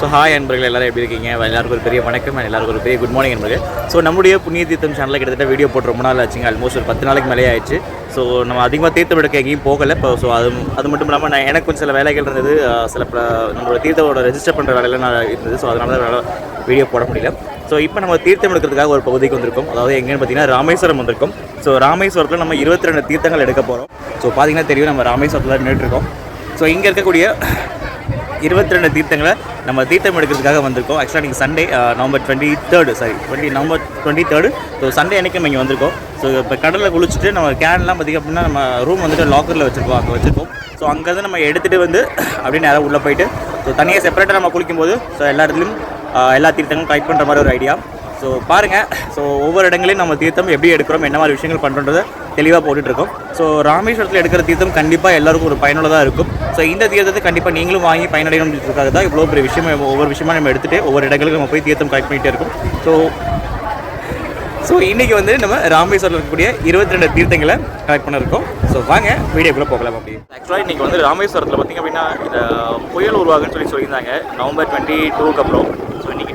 So hi நண்பர்கள் எல்லாரும் எப்படி இருக்கீங்க? எல்லாருக்கும் ஒரு பெரிய வணக்கம் எல்லாருக்கும் ஒரு பெரிய குட் மார்னிங் நண்பர்கள் ஸோ நம்முடைய புண்ணிய தீர்த்தம் சேனலில் கிட்டத்தட்ட வீடியோ போட்டு ரொம்ப நாள் ஆச்சுங்க. ஆல்மோஸ்ட் ஒரு பத்து நாளைக்கு மேலே ஆயிடுச்சு. ஸோ நம்ம அதிகமாக தீர்த்தம் எடுக்க எங்கேயும் போகலை. இப்போ ஸோ அது அது மட்டும் இல்லாமல் நான் எனக்கு கொஞ்சம் சில வேலைகள் இருந்தது. சில ப- நம்மளோட தீர்த்தவோட ரெஜிஸ்டர் பண்ணுற வேலையில் நான் இருந்தது. ஸோ அதனால தான் வீடியோ போட முடியல. ஸோ இப்போ நம்ம தீர்த்தம் எடுக்கிறதுக்காக ஒரு பகுதிக்கு வந்திருக்கோம். அதாவது எங்கேன்னு பார்த்தீங்கன்னா ராமேஸ்வரம் வந்திருக்கோம். ஸோ ராமேஸ்வரத்தில் நம்ம இருபத்தி ரெண்டு தீர்த்தங்கள் எடுக்க போகிறோம் ஸோ பார்த்தீங்கன்னா தெரியும் நம்ம ராமேஸ்வரத்தில் நின்றுட்டுருக்கோம் ஸோ இங்கே இருக்கக்கூடிய இருபத்தி ரெண்டு தீர்த்தங்களை நம்ம தீர்த்தம் எடுக்கிறதுக்காக வந்திருக்கோம். ஆக்சுவலாக நீங்கள் Sunday November twenty third sorry twenty November twenty third so Sunday அன்றைக்கி நம்ம இங்கே வந்திருக்கோம். ஸோ இப்போ கடலில் குளிச்சுட்டு நம்ம கேன்லாம் பார்த்திங்க அப்படின்னா நம்ம ரூம் வந்துட்டு லாக்கரில் வச்சுருக்கோம் அங்கே வச்சுருக்கோம். ஸோ அங்கேருந்து நம்ம எடுத்துகிட்டு வந்து அப்படியே நேராக உள்ளே போயிட்டு ஸோ தனியாக செப்பரேட்டாக நம்ம குளிக்கும்போது ஸோ எல்லா இடத்துலையும் uh, எல்லா தீர்த்தங்களும் ட்ரை பண்ணுற மாதிரி ஒரு ஐடியா ஸோ பாருங்கள் ஸோ ஒவ்வொரு இடங்களையும் நம்ம தீர்த்தம் எப்படி எடுக்கிறோம் என்ன மாதிரி விஷயங்கள் பண்ணுறதை தெளிவாக போட்டுட்ருக்கோம். ஸோ ராமேஸ்வரத்தில் எடுக்கிற தீர்த்தம் கண்டிப்பாக எல்லாருக்கும் ஒரு பயனுள்ளதாக இருக்கும். ஸோ இந்த தீர்த்தத்தை கண்டிப்பாக நீங்களும் வாங்கி பயனடையணுன்றதுக்காக தான் இவ்வளோ பெரிய விஷயம் ஒவ்வொரு விஷயமா நம்ம எடுத்துகிட்டு ஒவ்வொரு இடங்களுக்கு நம்ம போய் தீர்த்தம் கலெக்ட் பண்ணிகிட்டே இருக்கோம். ஸோ ஸோ இன்றைக்கி வந்து நம்ம ராமேஸ்வரில் இருக்கக்கூடிய இருபத்தி ரெண்டு தீர்த்தங்களை கலெக்ட் பண்ணிருக்கோம். ஸோ வாங்க வீடியோக்குள்ளே போகலாம் அப்படி. ஆக்சுவலாக இன்றைக்கி வந்து ராமேஸ்வரத்தில் பார்த்திங்க அப்படின்னா இந்த புயல் உருவாகுன்னு சொல்லி சொல்லியிருந்தாங்க. நவம்பர் டுவெண்ட்டி டூக்கு அப்புறம்.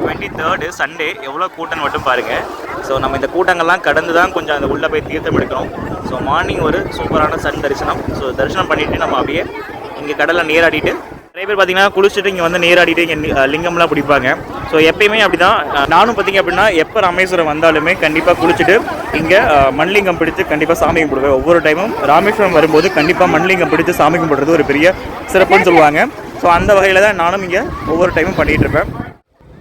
டுவெண்ட்டி தேர்டு சண்டே எவ்வளோ கூட்டம் மட்டும் பாருங்கள் ஸோ நம்ம இந்த கூட்டங்கள்லாம் கடந்து தான் கொஞ்சம் அந்த உள்ளே போய் தீர்த்தம் எடுக்கிறோம் ஸோ மார்னிங் ஒரு சூப்பரான சன் தரிசனம். ஸோ தரிசனம் பண்ணிவிட்டு நம்ம அப்படியே இங்கே கடலில் நீராடிட்டு நிறைய பேர் பார்த்தீங்கன்னா குளிச்சுட்டு இங்கே வந்து நீராடிட்டு இங்கே லிங்கம்லாம் பிடிப்பாங்க ஸோ எப்பயுமே அப்படி தான் நானும் பார்த்தீங்க அப்படின்னா எப்போ ராமேஸ்வரம் வந்தாலுமே கண்டிப்பாக குளிச்சுட்டு இங்கே மண்லிங்கம் பிடித்து கண்டிப்பாக சாமி கும்பிடுவேன். ஒவ்வொரு டைமும் ராமேஸ்வரம் வரும்போது கண்டிப்பாக மண்லிங்கம் பிடித்து சாமி கும்பிடுறது ஒரு பெரிய சிறப்புன்னு சொல்லுவாங்க. ஸோ அந்த வகையில் தான் நானும் இங்கே ஒவ்வொரு டைமும் பண்ணிகிட்டு இருப்பேன்.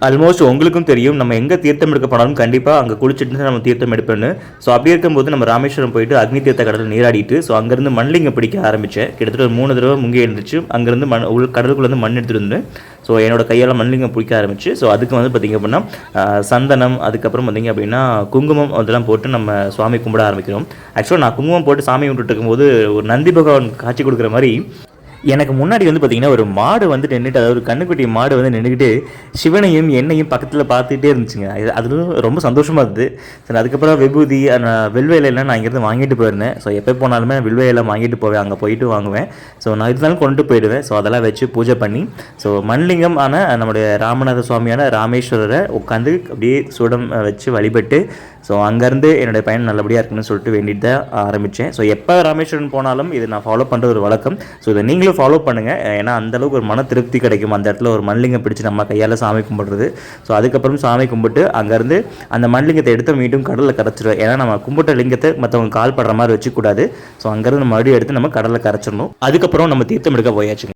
ஆல்மோஸ்ட் உங்களுக்கும் தெரியும் நம்ம எங்கே தீர்த்தம் எடுக்க போனாலும் கண்டிப்பாக அங்கே குளிச்சுட்டு தான் நம்ம தீர்த்தம் எடுப்பேன்னு ஸோ அப்படி இருக்கும்போது நம்ம ராமேஸ்வரம் போயிட்டு அக்னி தீர்த்த கடலில் நீராடிட்டு ஸோ அங்கேருந்து மண்லிங்கம் பிடிக்க ஆரம்பித்தேன் கிட்டத்தட்ட ஒரு மூணு தடவை முங்கி எழுந்துச்சு அங்கேருந்து மண் உள் கடலுக்குள்ளேருந்து மண் எடுத்துகிட்டு வந்தேன். ஸோ என்னோட கையால் மண்லிங்கம் பிடிக்க ஆரம்பிச்சு. ஸோ அதுக்கு வந்து பார்த்திங்க அப்படின்னா சந்தனம் அதுக்கப்புறம் பார்த்திங்க அப்படின்னா குங்குமம் அதெல்லாம் போட்டு நம்ம சுவாமி கும்பிட ஆரம்பிக்கிறோம். ஆக்சுவலாக நான் குங்குமம் போட்டு சாமி கும்பிட்டுட்டு இருக்கும்போது ஒரு நந்தி பகவான் காட்சி கொடுக்குற மாதிரி எனக்கு முன்னாடி வந்து பார்த்தீங்கன்னா ஒரு மாடு வந்து நின்றுட்டு அதாவது ஒரு கண்ணுக்குட்டி மாடு வந்து நின்றுக்கிட்டு சிவனையும் என்னையும் பக்கத்தில் பார்த்துட்டே இருந்துச்சுங்க. அது- ரொம்ப சந்தோஷமாக இருந்தது. சரி அதுக்கப்புறம் விபூதி அந்த நான் இங்கேருந்து வாங்கிட்டு போயிருந்தேன். ஸோ எப்போ போனாலுமே வில்வேலாம் வாங்கிட்டு போவேன் அங்கே போயிட்டு வாங்குவேன். ஸோ நான் இருந்தாலும் கொண்டு போயிடுவேன். ஸோ அதெல்லாம் வச்சு பூஜை பண்ணி ஸோ மண்லிங்கம் ஆனால் நம்முடைய ராமநாத சுவாமியான ராமேஸ்வரரை உட்காந்து அப்படியே சுடம் வச்சு வழிபட்டு ஸோ அங்கேருந்து என்னுடைய பயணம் நல்லபடியாக இருக்குன்னு சொல்லிட்டு வேண்டிட்டு தான் ஆரம்பித்தேன் ஸோ எப்போ ராமேஸ்வரன் போனாலும் இது நான் ஃபாலோ பண்ணுற ஒரு வழக்கம். ஸோ இதை நீங்களும் ஃபாலோ பண்ணுங்கள் ஏன்னா அந்தளவுக்கு ஒரு மன திருப்தி கிடைக்கும். அந்த இடத்துல ஒரு மண்லிங்கம் பிடிச்சு நம்ம கையால் சாமி கும்பிடுறது. ஸோ அதுக்கப்புறம் சாமி கும்பிட்டு அங்கேருந்து அந்த மண்லிங்கத்தை எடுத்து மீண்டும் கடலில் கரைச்சிடுவோம் ஏன்னா நம்ம கும்பிட்ட லிங்கத்தை மற்றவங்க கால் படுற மாதிரி வச்சுக்கூடாது ஸோ அங்கேருந்து மறுபடியும் எடுத்து நம்ம கடலில் கரைச்சிடணும். அதுக்கப்புறம் நம்ம தீர்த்தம் எடுக்க போயாச்சுங்க.